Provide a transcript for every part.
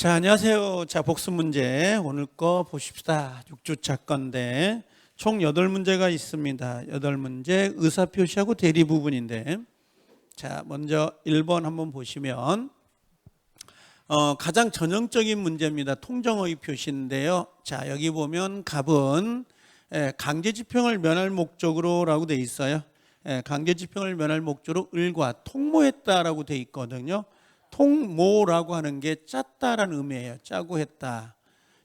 자, 안녕하세요. 자, 복습 문제. 오늘 거 보십시다. 6주차 건데 총 8문제가 있습니다. 8문제 의사 표시하고 대리 부분인데 자, 먼저 1번 한번 보시면 어, 가장 전형적인 문제입니다. 통정어휘 표시인데요. 자, 여기 보면 갑은 예, 강제 집행을 면할 목적으로라고 돼 있어요. 예, 강제 집행을 면할 목적으로 을과 통모했다라고 돼 있거든요. 통모라고 하는 게 짰다라는 의미예요. 짜고 했다.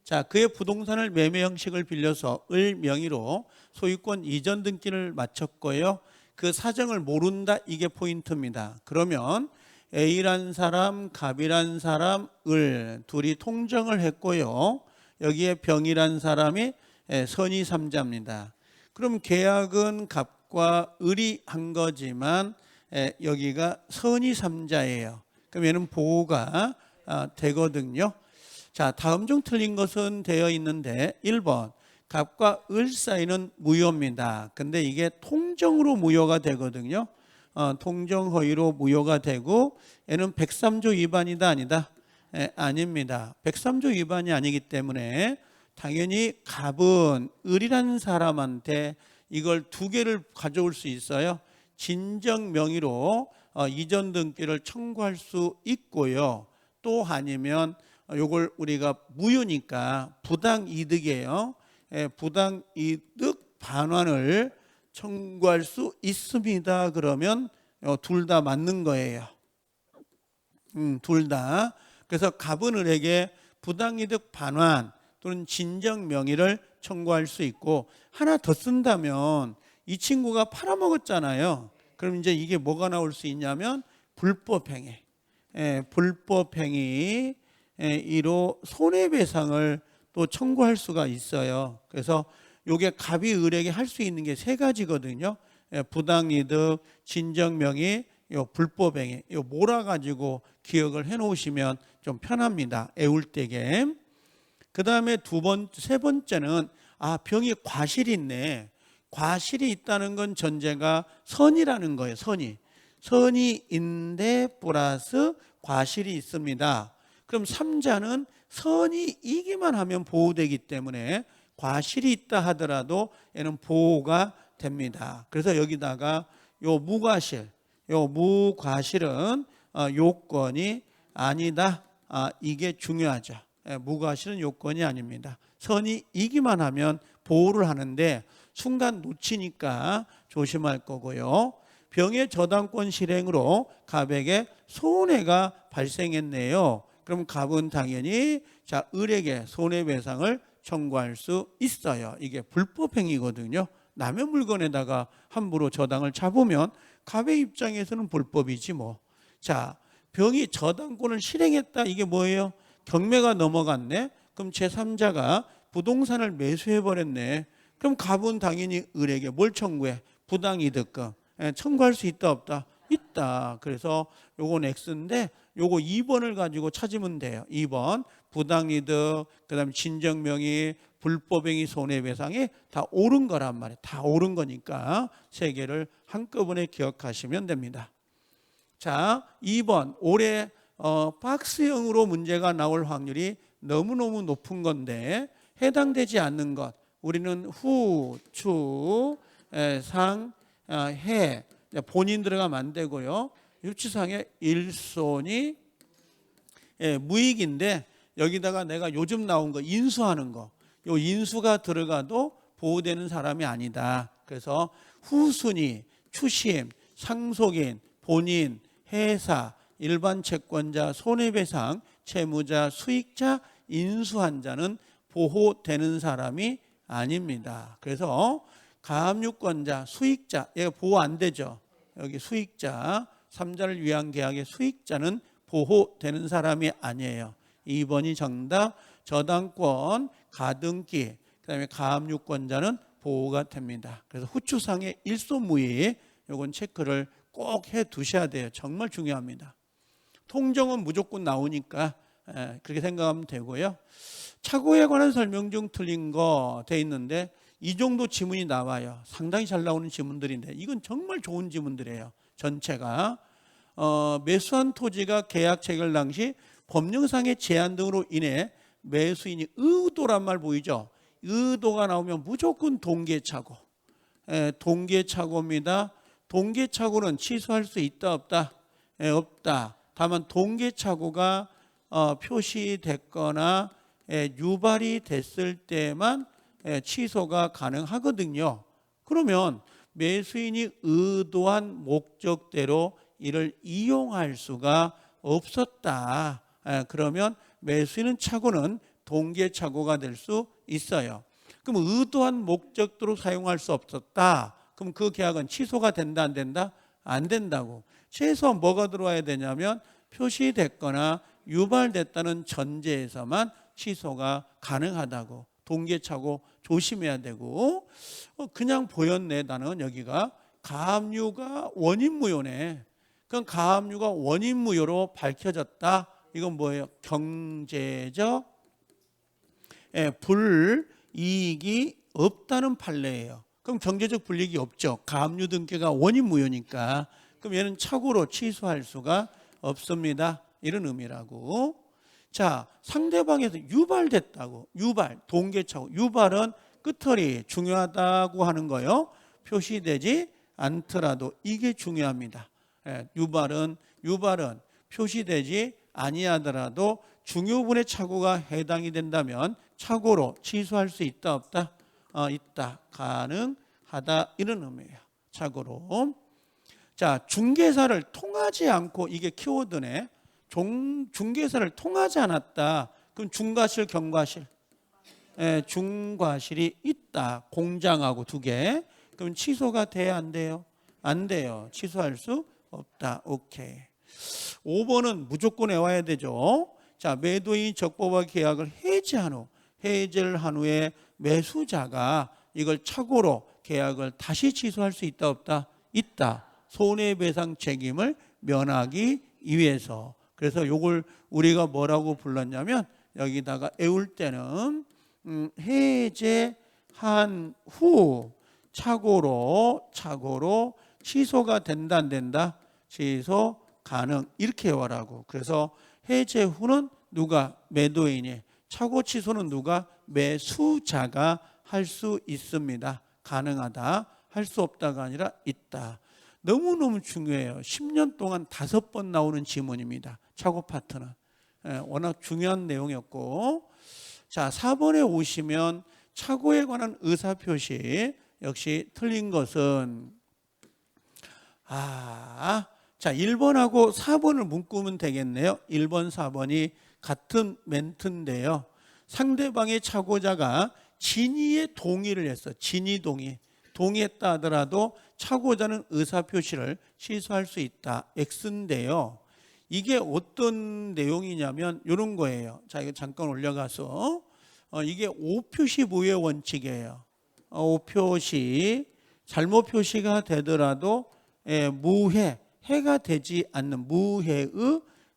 자, 그의 부동산을 매매 형식을 빌려서 을 명의로 소유권 이전 등기를 마쳤고요. 그 사정을 모른다 이게 포인트입니다. 그러면 A란 사람, 갑이란 사람, 을 둘이 통정을 했고요. 여기에 병이란 사람이 예, 선의 삼자입니다. 그럼 계약은 갑과 을이 한 거지만 예, 여기가 선의 삼자예요. 그럼 얘는 보호가 아, 되거든요. 자, 다음 중 틀린 것은 되어 있는데 1번 갑과 을 사이는 무효입니다. 근데 이게 통정으로 무효가 되거든요. 어, 통정 허위로 무효가 되고 얘는 103조 위반이다 아니다. 에, 아닙니다. 103조 위반이 아니기 때문에 당연히 갑은 을이라는 사람한테 이걸 두 개를 가져올 수 있어요. 진정 명의로 어, 이전 등기를 청구할 수 있고요. 또 아니면 요걸 우리가 무효니까 부당 이득이에요. 예, 부당 이득 반환을 청구할 수 있습니다. 그러면 어, 둘다 맞는 거예요. 음, 둘 다. 그래서 갑은 을에게 부당 이득 반환 또는 진정 명의를 청구할 수 있고 하나 더 쓴다면 이 친구가 팔아먹었잖아요. 그럼 이제 이게 뭐가 나올 수 있냐면 불법행위. 예, 불법행위 예, 이로 손해배상을 또 청구할 수가 있어요. 그래서 요게 갑이 을에게 할 수 있는 게 세 가지거든요. 예, 부당이득, 진정명의, 요 불법행위, 요 몰아가지고 기억을 해놓으시면 좀 편합니다. 애울때게. 그 다음에 두 번, 세 번째는 아 병이 과실이 있네. 과실이 있다는 건 전제가 선이라는 거예요. 선이. 선이 인데 플러스 과실이 있습니다. 그럼 삼자는 선이 이기만 하면 보호되기 때문에 과실이 있다 하더라도 얘는 보호가 됩니다. 그래서 여기다가 요 무과실, 요 무과실은 어, 요건이 아니다. 아, 이게 중요하죠. 예, 무과실은 요건이 아닙니다. 선이 이기만 하면 보호를 하는데 순간 놓치니까 조심할 거고요. 병의 저당권 실행으로 갑에게 손해가 발생했네요. 그럼 갑은 당연히 자 을에게 손해배상을 청구할 수 있어요. 이게 불법 행위거든요. 남의 물건에다가 함부로 저당을 잡으면 갑의 입장에서는 불법이지 뭐. 자 병이 저당권을 실행했다 이게 뭐예요? 경매가 넘어갔네. 그럼 제3자가 부동산을 매수해 버렸네. 그럼 갑은 당연히 을에게 뭘 청구해? 부당이득금 예, 청구할 수 있다 없다? 있다. 그래서 요건 X인데 요거 2번을 가지고 찾으면 돼요. 2번 부당이득 그다음 진정명의 불법행위 손해배상이 다 옳은 거란 말이에요. 다 옳은 거니까 세 개를 한꺼번에 기억하시면 됩니다. 자, 2번 올해 어, 박스형으로 문제가 나올 확률이 너무너무 높은 건데 해당되지 않는 것 우리는 후, 추, 에, 상, 아, 해 본인 들어가면 안 되고요. 유치상의 일손이 예, 무익인데 여기다가 내가 요즘 나온 거 인수하는 거, 요 인수가 들어가도 보호되는 사람이 아니다. 그래서 후순위, 추심, 상속인, 본인, 회사, 일반 채권자, 손해배상, 채무자, 수익자, 인수한 자는 보호되는 사람이 아닙니다. 그래서 가압류권자, 수익자, 얘가 보호 안 되죠. 여기 수익자, 삼자를 위한 계약의 수익자는 보호되는 사람이 아니에요. 2번이 정답, 저당권, 가등기, 그 다음에 가압류권자는 보호가 됩니다. 그래서 후추상의 일소무의 요건 체크를 꼭 해 두셔야 돼요. 정말 중요합니다. 통정은 무조건 나오니까 예, 그렇게 생각하면 되고요. 착오에 관한 설명 중 틀린 거 돼 있는데 이 정도 지문이 나와요. 상당히 잘 나오는 지문들인데 이건 정말 좋은 지문들이에요. 전체가 어, 매수한 토지가 계약 체결 당시 법령상의 제한 등으로 인해 매수인이 의도란 말 보이죠? 의도가 나오면 무조건 동계착오. 예, 동계착오입니다. 동계착오는 취소할 수 있다 없다? 예, 없다. 다만 동계착오가 어, 표시됐거나 예, 유발이 됐을 때만 예, 취소가 가능하거든요. 그러면 매수인이 의도한 목적대로 이를 이용할 수가 없었다. 예, 그러면 매수인은 착오는 동계 착오가 될 수 있어요. 그럼 의도한 목적대로 사용할 수 없었다. 그럼 그 계약은 취소가 된다 안 된다? 안 된다고. 최소한 뭐가 들어와야 되냐면 표시됐거나 유발됐다는 전제에서만 취소가 가능하다고. 동계착오 조심해야 되고 어, 그냥 보였네 나는 여기가 가압류가 원인무효네. 그럼 가압류가 원인무효로 밝혀졌다. 이건 뭐예요? 경제적 예, 불이익이 없다는 판례예요. 그럼 경제적 불이익이 없죠. 가압류 등기가 원인 무효니까. 그럼 얘는 착오로 취소할 수가 없습니다. 이런 의미라고. 자, 상대방에서 유발됐다고. 유발, 동계착오. 유발은 끝털이 중요하다고 하는 거요. 표시되지 않더라도 이게 중요합니다. 예, 유발은 유발은 표시되지 아니하더라도 중요분의 착오가 해당이 된다면 착오로 취소할 수 있다 없다? 어, 있다. 가능하다 이런 의미예요. 착오로. 자, 중개사를 통하지 않고 이게 키워드네. 종, 중개사를 통하지 않았다. 그럼 중과실, 경과실. 예, 중과실이 있다. 공장하고 두 개. 그럼 취소가 돼야 안 돼요? 안 돼요. 취소할 수 없다. 오케이. 5번은 무조건 외워야 되죠. 자, 매도인 적법화 계약을 해지한 후, 해지를 한 후에 매수자가 이걸 착오로 계약을 다시 취소할 수 있다 없다? 있다. 손해배상 책임을 면하기 위해서. 그래서 요걸 우리가 뭐라고 불렀냐면 여기다가 애울 때는 음, 해제한 후 착오로 착오로 취소가 된다 안 된다? 취소 가능 이렇게 외워라고. 그래서 해제 후는 누가 매도인이 착오 취소는 누가 매수자가 할 수 있습니다. 가능하다. 할 수 없다가 아니라 있다. 너무너무 중요해요. 10년 동안 다섯 번 나오는 지문입니다. 착오 파트는. 예, 워낙 중요한 내용이었고. 자, 4번에 오시면 착오에 관한 의사표시 역시 틀린 것은 아, 자, 1번하고 4번을 묶으면 되겠네요. 1번, 4번이 같은 멘트인데요. 상대방의 차고자가 진의의 동의를 했어. 진의 동의. 동의했다 하더라도 차고자는 의사표시를 취소할 수 있다. X인데요. 이게 어떤 내용이냐면 이런 거예요. 자, 이거 잠깐 올려가서 어, 이게 오표시 무효 원칙이에요. 어, 오표시 잘못 표시가 되더라도 예, 무해 해가 되지 않는 무해의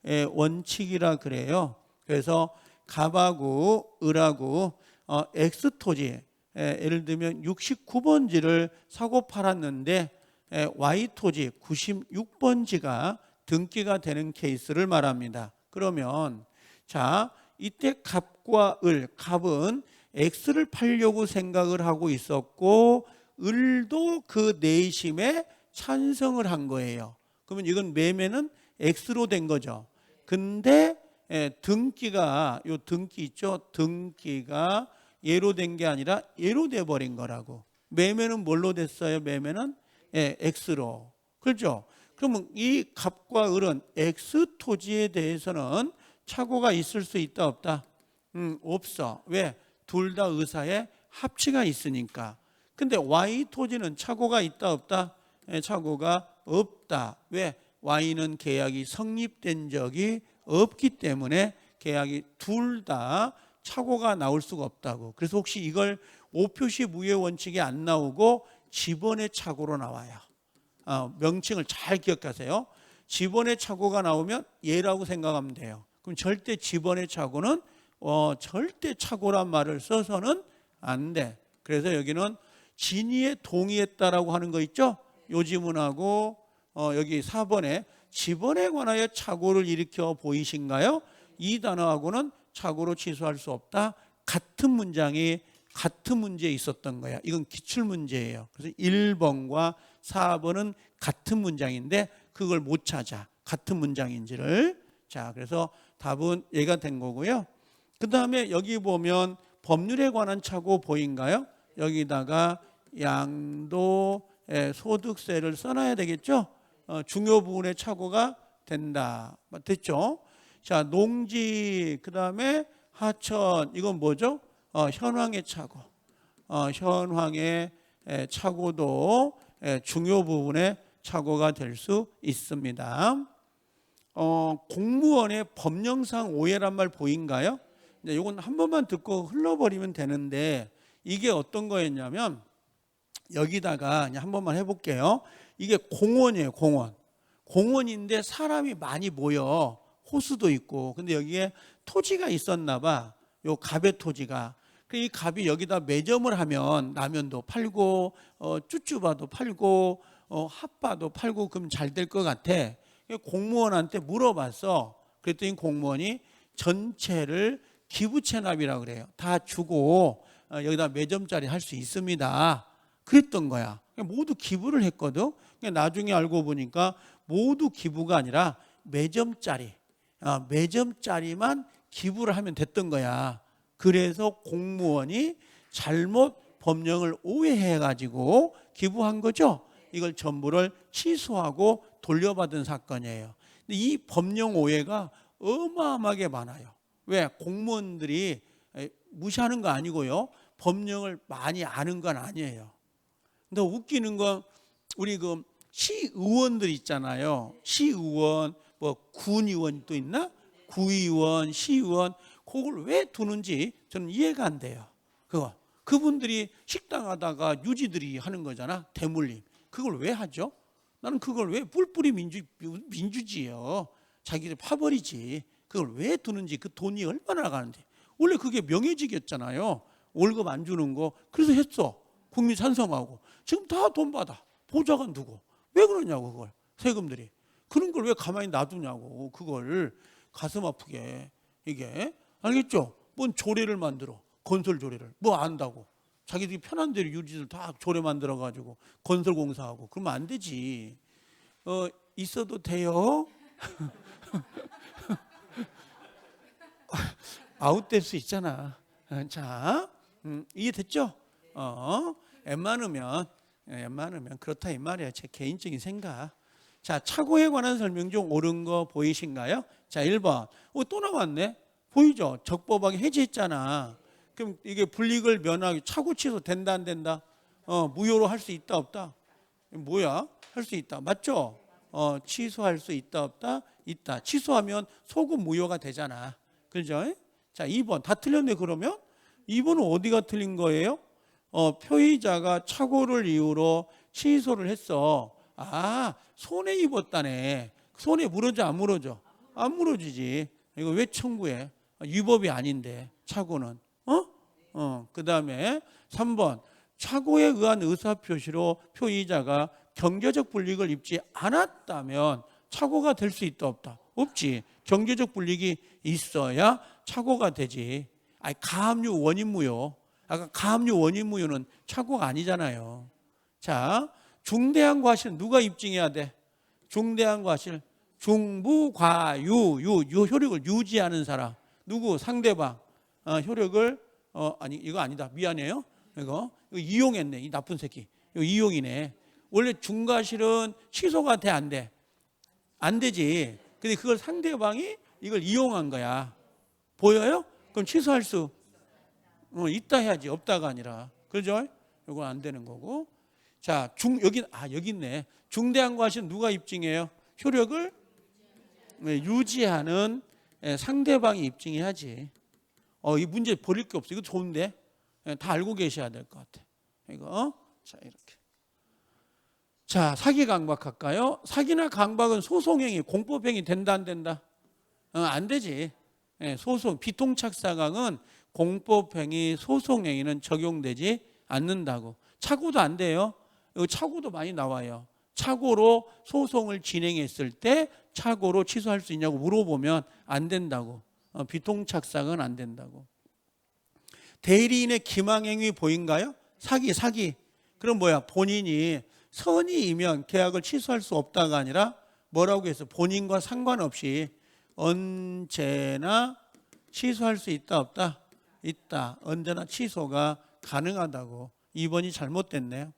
예, 원칙이라 그래요. 그래서 갑하고 을하고 어, X토지 예, 예를 들면 69번지를 사고 팔았는데 예, Y토지 96번지가 등기가 되는 케이스를 말합니다. 그러면 자 이때 갑과 을 갑은 X를 팔려고 생각을 하고 있었고 을도 그 내심에 찬성을 한 거예요. 그러면 이건 매매는 X로 된 거죠. 근데 예, 등기가 요 등기 있죠? 등기가 예로 된 게 아니라 예로 돼 버린 거라고. 매매는 뭘로 됐어요? 매매는 예, X로. 그렇죠? 그러면 이 갑과 을은 X 토지에 대해서는 착오가 있을 수 있다 없다? 음, 없어. 왜? 둘 다 의사의 합치가 있으니까. 근데 Y 토지는 착오가 있다 없다? 예, 착오가 없다. 왜? Y는 계약이 성립된 적이 없기 때문에 계약이 둘 다 착오가 나올 수가 없다고. 그래서 혹시 이걸 오표시 무효 원칙이 안 나오고 지번의 착오로 나와요. 어, 명칭을 잘 기억하세요. 지번의 착오가 나오면 예라고 생각하면 돼요. 그럼 절대 지번의 착오는 어, 절대 착오란 말을 써서는 안 돼. 그래서 여기는 진위에 동의했다라고 하는 거 있죠? 요 지문하고 어, 여기 4번에 지번에 관하여 착오를 일으켜 보이신가요? 이 단어하고는 착오로 취소할 수 없다. 같은 문장이 같은 문제에 있었던 거야. 이건 기출 문제예요. 그래서 1번과 4번은 같은 문장인데 그걸 못 찾아. 같은 문장인지를. 자, 그래서 답은 얘가 된 거고요. 그 다음에 여기 보면 법률에 관한 착오 보인가요? 여기다가 양도 예, 소득세를 써놔야 되겠죠? 어, 중요 부분의 착오가 된다. 됐죠? 자, 농지, 그 다음에 하천, 이건 뭐죠? 어, 현황의 착오. 어, 현황의 에, 중요 부분의 착오가 될 수 있습니다. 어, 공무원의 법령상 오해란 말 보인가요? 이제 이건 한 번만 듣고 흘러버리면 되는데 이게 어떤 거였냐면 여기다가 한 번만 해볼게요. 이게 공원이에요, 공원. 공원인데 사람이 많이 모여 호수도 있고 근데 여기에 토지가 있었나 봐. 요 갑의 토지가. 그이 갑이 여기다 매점을 하면 라면도 팔고 어, 쭈쭈바도 팔고 어, 핫바도 팔고 그럼 잘 될 것 같아. 공무원한테 물어봤어. 그랬더니 공무원이 전체를 기부 체납이라고 그래요. 다 주고 어, 여기다 매점짜리 할 수 있습니다. 그랬던 거야. 모두 기부를 했거든. 나중에 알고 보니까 모두 기부가 아니라 매점짜리, 아, 매점짜리만 기부를 하면 됐던 거야. 그래서 공무원이 잘못 법령을 오해해 가지고 기부한 거죠. 이걸 전부를 취소하고 돌려받은 사건이에요. 근데 이 법령 오해가 어마어마하게 많아요. 왜? 공무원들이 무시하는 거 아니고요. 법령을 많이 아는 건 아니에요. 근데 웃기는 건 우리 그 시의원들 있잖아요. 시의원, 뭐 군의원도 있나? 구의원, 시의원, 그걸 왜 두는지 저는 이해가 안 돼요. 그거. 그분들이 식당 하다가 유지들이 하는 거잖아. 대물림. 그걸 왜 하죠? 나는 그걸 왜 뿔뿔이 민주, 민주지요. 자기들 파버리지. 그걸 왜 두는지 그 돈이 얼마나 나가는데. 원래 그게 명예직이었잖아요. 월급 안 주는 거. 그래서 했어. 국민 찬성하고. 지금 다 돈 받아. 보좌관 두고. 왜 그러냐고, 그걸. 세금들이. 그런 걸 왜 가만히 놔두냐고. 그걸 가슴 아프게. 이게. 알겠죠? 뭔 조례를 만들어. 건설 조례를. 뭐 안다고. 자기들이 편한 대로 유지들 다 조례 만들어 가지고 건설 공사하고 그러면 안 되지. 어, 있어도 돼요? 아웃될 수 있잖아. 어, 자, 음, 이해됐죠? 어, 웬만하면, 예, 웬만하면 그렇다 이 말이야. 제 개인적인 생각. 자, 착오에 관한 설명 중 옳은 거 보이신가요? 자, 1번. 어, 또 나왔네? 보이죠? 적법하게 해제했잖아. 그럼 이게 불이익을 면하기 착오 취소 된다 안 된다? 어, 무효로 할 수 있다 없다? 뭐야? 할 수 있다. 맞죠? 어, 취소할 수 있다 없다? 있다. 취소하면 소급 무효가 되잖아. 그죠? 자, 2번. 다 틀렸네, 그러면? 2번은 어디가 틀린 거예요? 어, 표의자가 착오를 이유로 취소를 했어. 아, 손해 입었다네. 손해 물어져, 안 물어져? 안 물어지지. 이거 왜 청구해? 위법이 아닌데, 착오는. 어? 어, 그 다음에 3번. 착오에 의한 의사 표시로 표의자가 경제적 불이익을 입지 않았다면 착오가 될 수 있다 없다? 없지. 경제적 불이익이 있어야 착오가 되지. 아니 가압류 원인 무효. 아까 가압류 원인 무효는 착오가 아니잖아요. 자, 중대한 과실 누가 입증해야 돼? 중대한 과실 중부과유 유, 유 효력을 유지하는 사람 누구 상대방 어, 효력을 어, 아니 이거 아니다. 미안해요. 이거, 이거 이용했네 이 나쁜 새끼. 이거 이용이네. 원래 중과실은 취소가 돼 안 돼? 안 되지. 근데 그걸 상대방이 이걸 이용한 거야. 보여요? 그럼 취소할 수 어, 있다 해야지. 없다가 아니라. 그죠? 이건 안 되는 거고. 자 중 여기 아 여기 있네. 중대한 과실은 누가 입증해요? 효력을 네, 유지하는 예, 상대방이 입증해야지. 어, 이 문제 버릴 게 없어. 이거 좋은데 예, 다 알고 계셔야 될 것 같아. 이거 어? 자 이렇게. 자 사기 강박 할까요? 사기나 강박은 소송행위, 공법행위 된다 안 된다? 어, 안 되지. 예, 소송 비통착사강은 공법행위, 소송행위는 적용되지 않는다고. 착오도 안 돼요. 착오도 많이 나와요. 착오로 소송을 진행했을 때 착오로 취소할 수 있냐고 물어보면 안 된다고. 어, 비통착상은 안 된다고. 대리인의 기망행위 보인가요? 사기, 사기. 그럼 뭐야? 본인이 선의이면 계약을 취소할 수 없다가 아니라 뭐라고 해서 본인과 상관없이 언제나 취소할 수 있다 없다? 있다. 언제나 취소가 가능하다고. 2번이 잘못됐네요.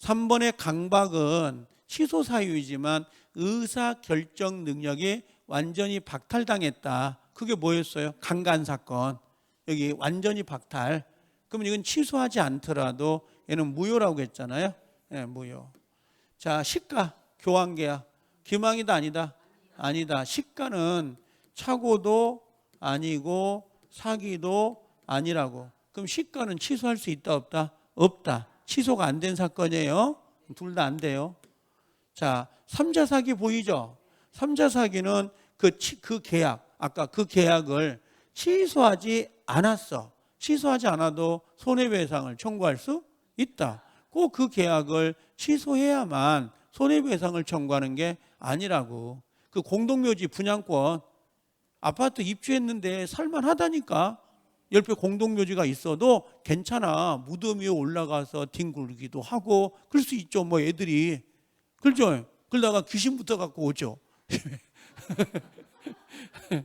3번의 강박은 취소 사유이지만 의사 결정 능력이 완전히 박탈당했다. 그게 뭐였어요? 강간 사건. 여기 완전히 박탈. 그러면 이건 취소하지 않더라도 얘는 무효라고 했잖아요. 예, 무효. 자, 시가 교환 계약. 기망이다 아니다. 아니다. 시가는 착오도 아니고 사기도 아니라고. 그럼 시가는 취소할 수 있다 없다? 없다. 취소가 안 된 사건이에요. 둘 다 안 돼요. 자, 삼자 사기 보이죠? 삼자 사기는 그, 치- 그 계약, 아까 그 계약을 취소하지 않았어. 취소하지 않아도 손해배상을 청구할 수 있다. 꼭 그 계약을 취소해야만 손해배상을 청구하는 게 아니라고. 그 공동묘지 분양권 아파트 입주했는데 살만하다니까 옆에 공동묘지가 있어도 괜찮아 무덤 위에 올라가서 뒹굴기도 하고 그럴 수 있죠 뭐 애들이 그렇죠? 그러다가 귀신부터 갖고 오죠.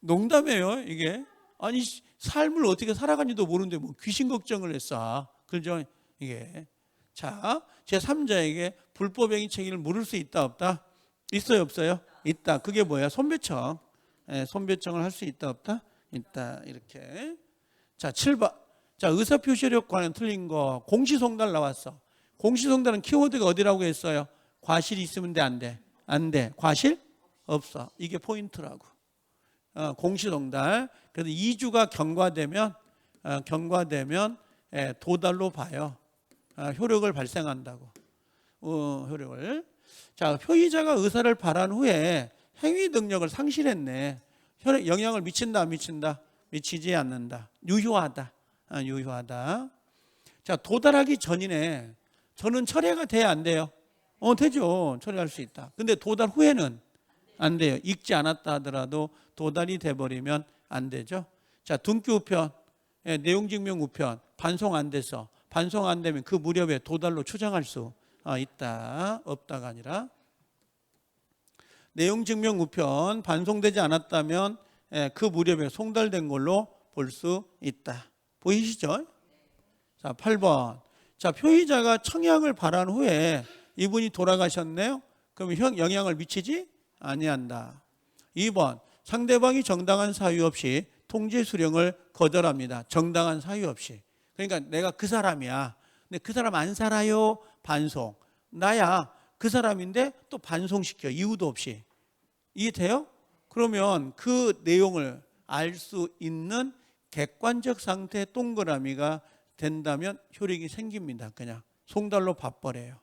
농담이에요 이게. 아니 삶을 어떻게 살아가는지도 모르는데 뭐 귀신 걱정을 했어. 그죠? 이게. 자 제 3자에게 불법행위 책임을 물을 수 있다 없다? 있어요 없어요? 있다. 그게 뭐야? 손배청. 예, 손배청을 할 수 있다 없다? 있다. 이렇게. 자 7번. 자 의사표시력과는 틀린 거 공시송달 나왔어. 공시송달은 키워드가 어디라고 했어요 과실이 있으면 돼 안 돼? 안 돼. 과실 없어. 이게 포인트라고. 어, 공시송달. 그래서 2주가 경과되면 어, 경과되면 예, 도달로 봐요. 어, 효력을 발생한다고. 어, 효력을. 자 표의자가 의사를 발한 후에 행위 능력을 상실했네. 혈액 영향을 미친다 안 미친다? 미치지 않는다. 유효하다. 아, 유효하다. 자 도달하기 전이네. 저는 철회가 돼야 안 돼요 어 되죠 철회할 수 있다 근데 도달 후에는 안 돼요 읽지 않았다 하더라도 도달이 돼 버리면 안 되죠 자 등기 우편 예, 내용 증명 우편 반송 안 돼서 반송 안 되면 그 무렵에 도달로 추정할 수 어, 있다 없다가 아니라 내용 증명 우편 반송되지 않았다면 예, 그 무렵에 송달된 걸로 볼 수 있다. 보이시죠? 자, 8번. 자, 표의자가 청약을 발한 후에 이분이 돌아가셨네요. 그럼 형 영향을 미치지 아니한다. 2번. 상대방이 정당한 사유 없이 통지 수령을 거절합니다. 정당한 사유 없이. 그러니까 내가 그 사람이야. 근데 그 사람 안 살아요. 반송. 나야. 그 사람인데 또 반송시켜. 이유도 없이. 이해돼요? 그러면 그 내용을 알 수 있는 객관적 상태 동그라미가 된다면 효력이 생깁니다. 그냥 송달로 봐버려요.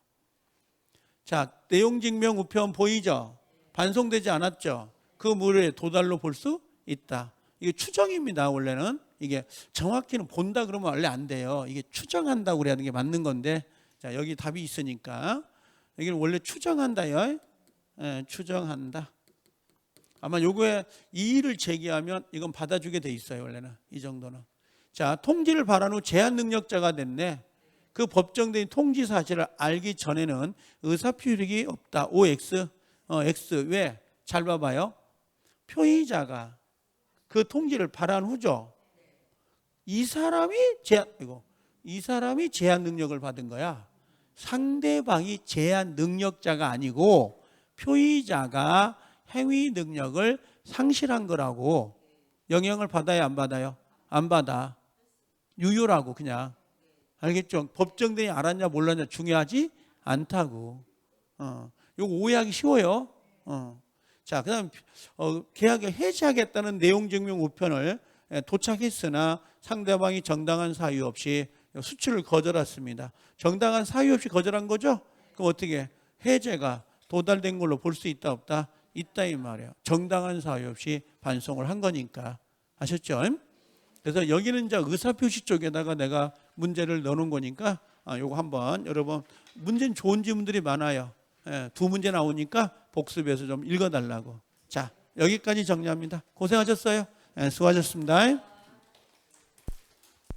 자, 내용 증명 우편 보이죠? 반송되지 않았죠? 그 물에 도달로 볼 수 있다. 이게 추정입니다. 원래는 이게 정확히는 본다 그러면 원래 안 돼요. 이게 추정한다고 그래야 하는 게 맞는 건데, 자 여기 답이 있으니까 여기는 원래 추정한다요. 예, 추정한다. 아마 요거에 이의를 제기하면 이건 받아주게 돼 있어요 원래는 이 정도는 자 통지를 발한 후 제한 능력자가 됐네 그 법정된 통지 사실을 알기 전에는 의사표력이 없다 OX 어, X 왜 잘 봐봐요 표의자가 그 통지를 발한 후죠 이 사람이 제한 이거 이 사람이 제한 능력을 받은 거야 상대방이 제한 능력자가 아니고 표의자가 행위 능력을 상실한 거라고 영향을 받아야 안 받아요? 안 받아. 유효라고 그냥. 알겠죠? 법정대행이 알았냐 몰랐냐 중요하지 않다고. 어. 요거 오해하기 쉬워요. 어. 자, 그다음 어, 계약을 해지하겠다는 내용 증명 우편을 예, 도착했으나 상대방이 정당한 사유 없이 수출을 거절했습니다. 정당한 사유 없이 거절한 거죠? 그럼 어떻게 해제가 도달된 걸로 볼 수 있다 없다? 있다 이 말이에요. 정당한 사유 없이 반송을 한 거니까 아셨죠? 그래서 여기는 이제 의사표시 쪽에다가 내가 문제를 넣는 거니까 아, 요거 한번 여러분 문제는 좋은 질문들이 많아요. 예, 두 문제 나오니까 복습해서 좀 읽어달라고. 자 여기까지 정리합니다. 고생하셨어요. 예, 수고하셨습니다.